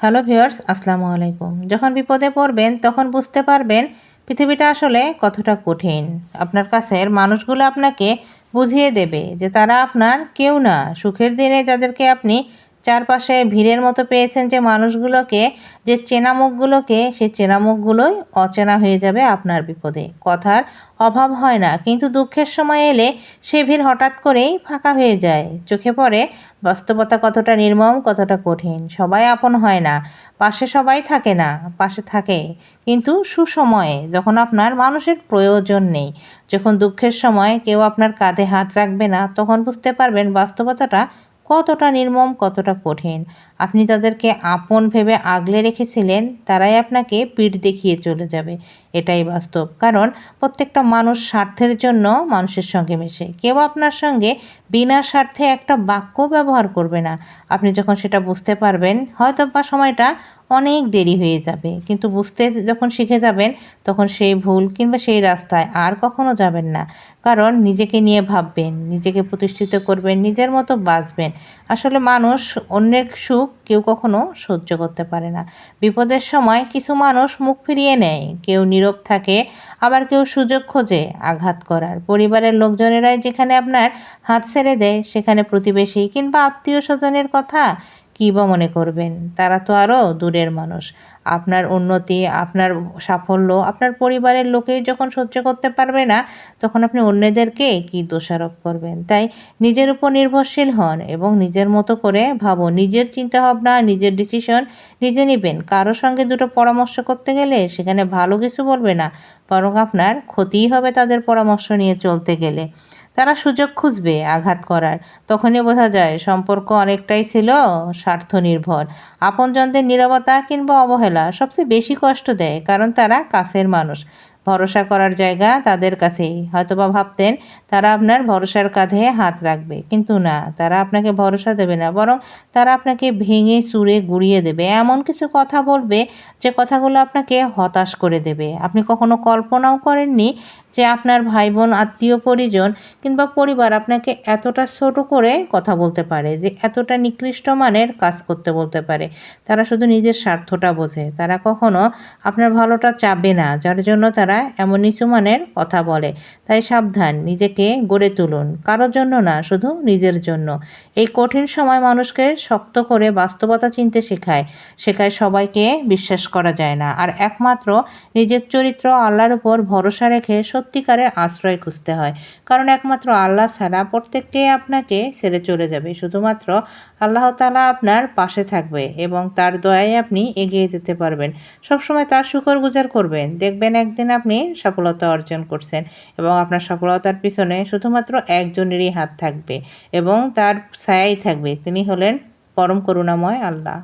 Hello viewers, আসসালামু আলাইকুম। যখন বিপদে পড়বেন, তখন বুঝতে পারবেন পৃথিবীটা আসলে কতটা কঠিন। আপনার কাছের মানুষগুলো আপনাকে বুঝিয়ে দেবে যে তারা আপনার কেউ না। সুখের দিনে যাদেরকে আপনি চারপাশে ভিড়ের মতো পেয়েছেন যে মানুষগুলোকে, যে চেনা মুখগুলোকে সে চেনা মুখগুলোই অচেনা হয়ে যাবে আপনার বিপদে। কথার অভাব হয় না, কিন্তু দুঃখের সময় এলে সে ভিড় হঠাৎ করেই ফাঁকা হয়ে যায়। চোখে পড়ে বাস্তবতা কতটা নির্মম, কতটা কঠিন। সবাই আপন হয় না, পাশে সবাই থাকে না, পাশে থাকে। কিন্তু সুসময়ে, যখন আপনার মানুষের প্রয়োজন নেই, যখন দুঃখের সময় কেউ আপনার কাঁধে হাত রাখবে না, তখন বুঝতে পারবেন বাস্তবতাটা কতটা নির্মম, কতটা কঠিন। আপনি তাদেরকে আপন ভেবে আগলে রেখেছিলেন, তারাই আপনাকে পিঠ দেখিয়ে চলে যাবে। এটাই বাস্তব। কারণ প্রত্যেকটা মানুষ স্বার্থের জন্য মানুষের সঙ্গে মেশে। কেউ আপনার সঙ্গে বিনা স্বার্থে একটা বাক্য ব্যবহার করবে না। আপনি যখন সেটা বুঝতে পারবেন হয়তো বা সময়টা অনেক দেরি হয়ে যাবে। কিন্তু বুঝতে যখন শিখে যাবেন, তখন সেই ভুল কিংবা সেই রাস্তায় আর কখনো যাবেন না। কারণ নিজেকে নিয়ে ভাববেন, নিজেকে প্রতিষ্ঠিত করবেন, নিজের মতো বাঁচবেন। আসলে মানুষ অন্যের সুখ কেউ কখনো সহ্য করতে পারে না। বিপদের সময় কিছু মানুষ মুখ ফিরিয়ে নেয়। কেউ নীরব থাকে, আবার কেউ সুযোগ খোঁজে আঘাত করার। পরিবারের লোকজনেরাই যেখানে আপনার হাত ছেড়ে দেয়, সেখানে প্রতিবেশী কিংবা আত্মীয় স্বজনের কথা কী বা মনে করবেন? তারা তো আরও দূরের মানুষ। আপনার উন্নতি, আপনার সাফল্য, আপনার পরিবারের লোকেই যখন সহ্য করতে পারবে না, তখন আপনি অন্যদেরকে কি দোষারোপ করবেন? তাই নিজের উপর নির্ভরশীল হন এবং নিজের মতো করে ভাবো নিজের চিন্তাভাবনা, নিজের ডিসিশন নিজে নেবেন। কারও সঙ্গে দুটো পরামর্শ করতে গেলে সেখানে ভালো কিছু বলবে না, বরং আপনার ক্ষতিই হবে তাদের পরামর্শ নিয়ে চলতে গেলে। তারা সুযোগ খুঁজবে আঘাত করার। তখনই বোঝা যায় সম্পর্ক অনেকটাই ছিল স্বার্থ নির্ভর আপনজনদের নিরবতা কিংবা অবহেলা সবচেয়ে বেশি কষ্ট দেয়, কারণ তারা কাছের মানুষ। ভরসা করার জায়গা তাদের কাছেই। হয়তোবা ভাবতেন, তারা আপনার ভরসার কাঁধে হাত রাখবে। কিন্তু না, তারা আপনাকে ভরসা দেবে না, বরং তারা আপনাকে ভেঙে চুড়ে গুড়িয়ে দেবে। এমন কিছু কথা বলবে, যে কথাগুলো আপনাকে হতাশ করে দেবে। আপনি কখনো কল্পনাও করেননি যে আপনার ভাই বোন আত্মীয়, পরিজন কিংবা পরিবার আপনাকে এতটা ছোট করে কথা বলতে পারে, যে এতটা নিকৃষ্ট মানের কাজ করতে বলতে পারে। তারা শুধু নিজের স্বার্থটা বোঝে। তারা কখনো আপনার ভালোটা চাবে না, যার জন্য তারা এমন নিচু মানের কথা বলে। তাই সাবধান, নিজেকে গড়ে তুলুন। কারোর জন্য না, শুধু নিজের জন্য। এই কঠিন সময় মানুষকে শক্ত করে বাস্তবতা চিনতে শেখায়। শেখায় সবাইকে বিশ্বাস করা যায় না। আর একমাত্র নিজের চরিত্র আল্লাহর উপর ভরসা রেখে সত্যিকারের আশ্রয় খুঁজতে হয়। কারণ একমাত্র আল্লাহ ছাড়া প্রত্যেকটি আপনাকে ছেড়ে চলে যাবে। শুধুমাত্র আল্লাহ তালা আপনার পাশে থাকবে এবং তার দয়ায় আপনি এগিয়ে যেতে পারবেন। সবসময় তার শুকর গুজার করবেন। দেখবেন একদিন আপনি সফলতা অর্জন করছেন এবং আপনার সফলতার পিছনে শুধুমাত্র একজনেরই হাত থাকবে এবং তার ছায়াই থাকবে। তিনি হলেন পরম করুণাময় আল্লাহ।